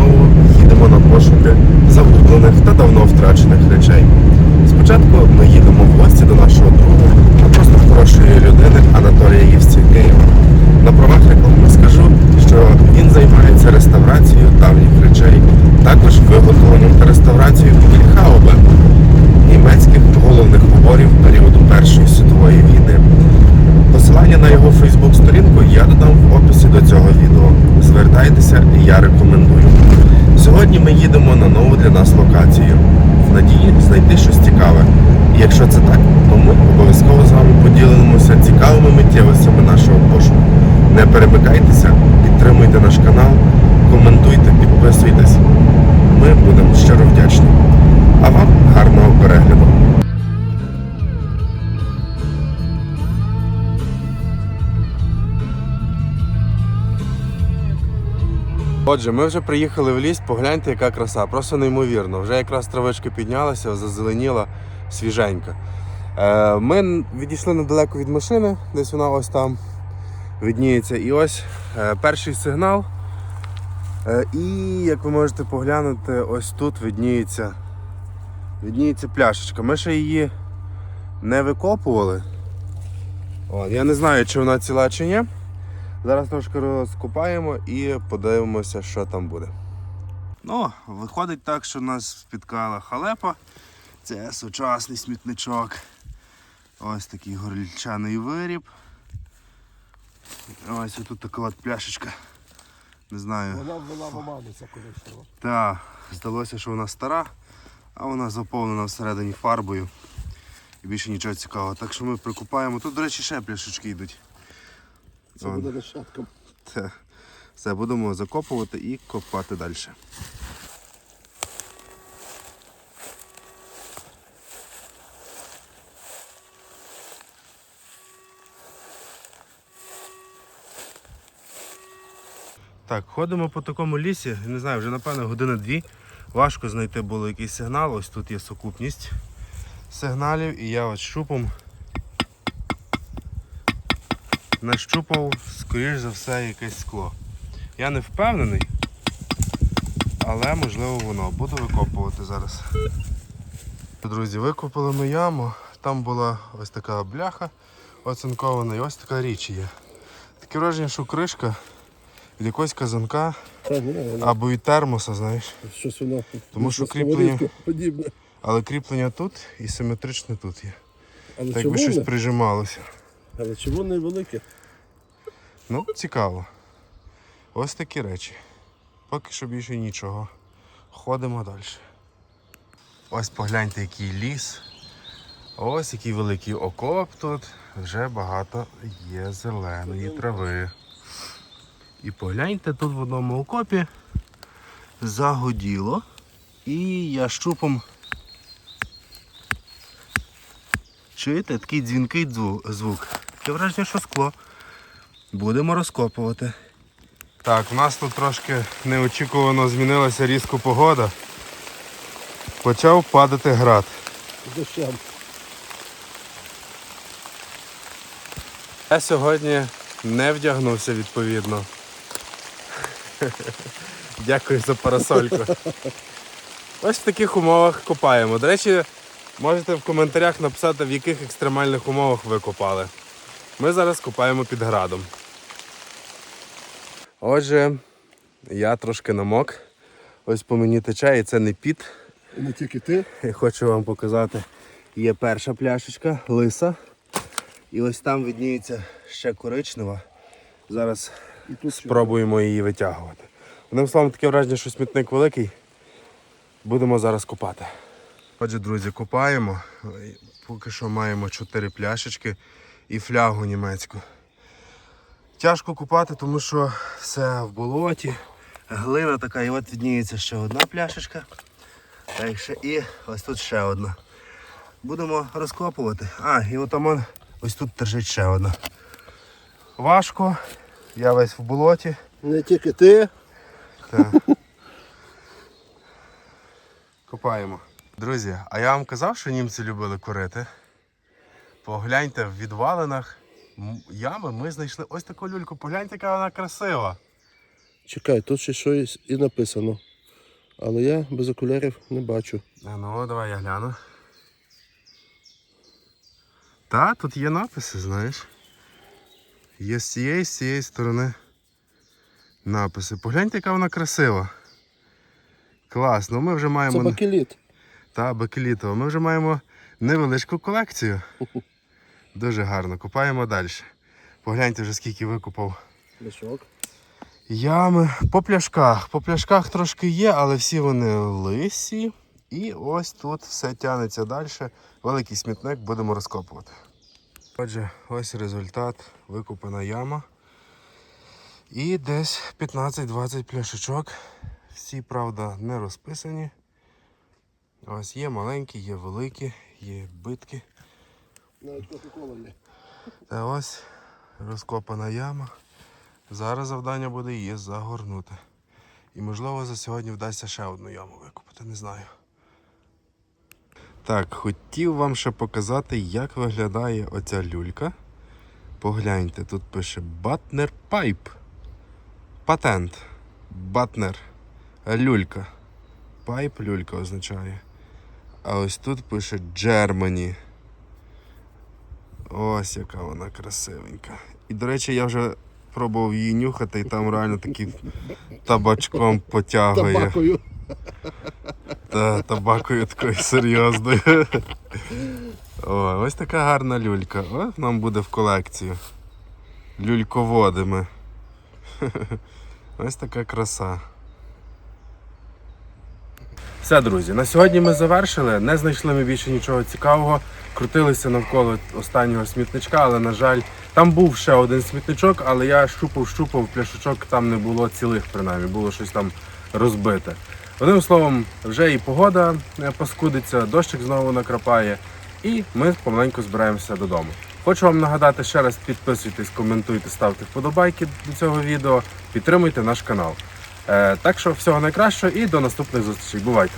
знову їдемо на пошуки загублених та давно втрачених речей. Спочатку ми їдемо в гості до нашого друга, а просто хорошої людини Анатолія Євстігнєєва. На правах реклами скажу, що він займається реставрацією давніх речей, ми їдемо на нову для нас локацію в надії знайти щось цікаве. І якщо це так, то ми обов'язково з вами поділимося цікавими миттєвостями нашого пошуку. Не перемикайтеся, підтримуйте наш канал, коментуйте, підписуйтесь. Отже, ми вже приїхали в ліс, погляньте, яка краса, просто неймовірно. Вже якраз травичка піднялася, зазеленіла свіженька. Е, Ми відійшли недалеко від машини, десь вона ось там видніється. І ось е, перший сигнал. Е, І як ви можете поглянути, ось тут видніється, видніється пляшечка. Ми ще її не викопували. О, я не знаю, чи вона ціла чи ні. Зараз трошки розкопаємо і подивимося, що там буде. Ну, виходить так, що нас спіткала халепа. Це сучасний смітничок. Ось такий горільчаний виріб. Ось тут така от пляшечка. Не знаю. Вона була в оману ця коричнева. Та, здалося, що вона стара, а вона заповнена всередині фарбою. І більше нічого цікавого. Так що ми прикупаємо. Тут, до речі, ще пляшечки йдуть. Це Вон. буде нащадком. Це все будемо закопувати і копати далі. Так, ходимо по такому лісі, не знаю, вже напевно години дві. Важко знайти було якийсь сигнал. Ось тут є сукупність сигналів, і я ось нащупав, скоріш за все, якесь скло. Я не впевнений, але можливо воно. Буду викопувати зараз. Друзі, викопали ми яму. Там була ось така бляха оцинкована і ось така річ є. Таке враження, що кришка від якогось казанка вона або від термоса, знаєш. щось воно. Тому що кріплення- подібне. Але кріплення тут і симетричне тут є. Але Так якби щось прижималося. Але червоне велике. Ну, цікаво. Ось такі речі. Поки що більше нічого. Ходимо далі. Ось погляньте, який ліс. Ось який великий окоп тут. Вже багато є зеленої трави. І погляньте, тут в одному окопі загоділо. І я щупом. Чуєте, такий дзвінкий звук. Таке враження, що скло. Будемо розкопувати. Так, у нас тут трошки неочікувано змінилася різко погода. Почав падати град. Дощем. Я сьогодні не вдягнувся відповідно. Дякую за парасольку. Ось в таких умовах копаємо. До речі, можете в коментарях написати, в яких екстремальних умовах ви копали. Ми зараз копаємо під градом. Отже, я трошки намок. Ось по мені тече, і це не піт. Не тільки ти. Я хочу вам показати. Є перша пляшечка, лиса. І ось там видніється ще коричнева. Зараз І тут спробуємо її витягувати. Одним словом, таке враження, що смітник великий. Будемо зараз копати. Отже, друзі, копаємо. Поки що маємо 4 пляшечки і флягу німецьку. Тяжко купати, тому що все в болоті, глина така, і от відніється ще одна пляшечка. Так ще і ось тут ще одна. Будемо розкопувати. А, і от он, ось тут держить ще одна. Важко, я весь в болоті. Не тільки ти. Так. Копаємо. Друзі, а я вам казав, що німці любили курити. Погляньте в відвалинах ями ми знайшли ось таку люльку. Погляньте, яка вона красива. Чекай, тут ще щось і написано. Але я без окулярів не бачу. А ну, давай я гляну. Та, тут є написи, знаєш. Є з цієї, з цієї сторони написи. Погляньте, яка вона красива. Клас, ну ми вже Це маємо. бакеліт. Та, бакелітова. Ми вже маємо невеличку колекцію. Дуже гарно. Купаємо далі. Погляньте вже скільки викупав. Мішок. Ями по пляшках. По пляшках трошки є, але всі вони лисі. І ось тут все тягнеться далі. Великий смітник будемо розкопувати. Отже, ось результат. Викупана яма. І десь 15-20 пляшечок. Всі, правда, не розписані. Ось є маленькі, є великі, є битки. Навіть кока-кола є. Та ось розкопана яма. Зараз завдання буде її загорнути. І можливо за сьогодні вдасться ще одну яму викопати, не знаю. Так, хотів вам ще показати, як виглядає оця люлька. Погляньте, тут пише Butner Pipe. Патент. Батнер. Люлька. Пайп люлька означає. А ось тут пише Germany. Ось яка вона красивенька. І, до речі, я вже пробував її нюхати, і там реально таким табачком потягує. Табакою. Та, табакою такою серйозною. О, ось така гарна люлька. О, нам буде в колекцію. Люльководими. Ось така краса. Все, друзі, на сьогодні ми завершили. Не знайшли ми більше нічого цікавого. Крутилися навколо останнього смітничка, але, на жаль, там був ще один смітничок, але я щупав-щупав пляшечок, там не було цілих, принаймні, було щось там розбите. Одним словом, вже і погода е, паскудиться, дощик знову накрапає, і ми помаленьку збираємося додому. Хочу вам нагадати ще раз: підписуйтесь, коментуйте, ставте вподобайки до цього відео, підтримуйте наш канал. Е, так що всього найкращого і до наступних зустрічей. Бувайте!